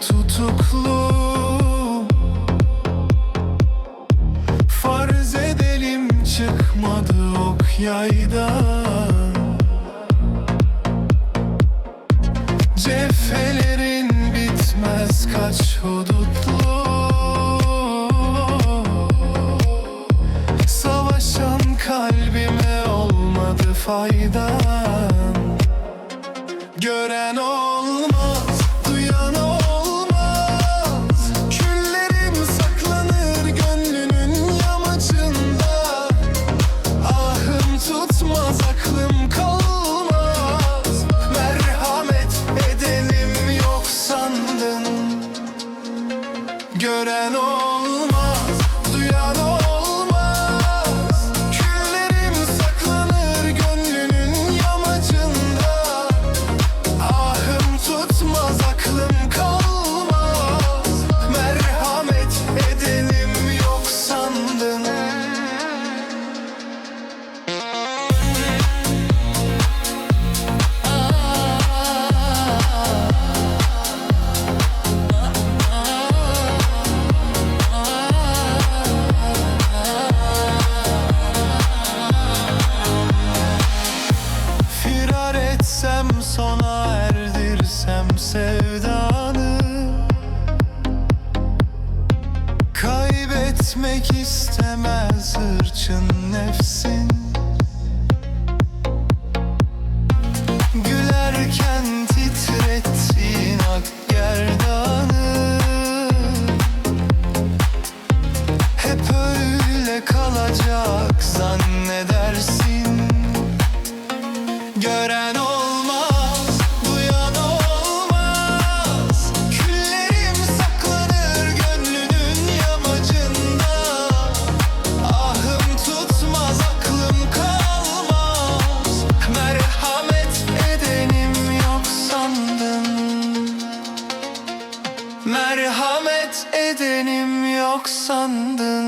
tutuklu. Farz edelim çıkmadı ok yaydan Cephelerin bitmez kaç hudutlu. Savaşan kalbime olmadı faydan. Gören olmaz, Gören olmaz, Kaybetmek istemez hırçın nefsin. Gülerken titrettiğin ak gerdanı. Hep öyle kalacak zannedersin Merhamet edenim yok sandın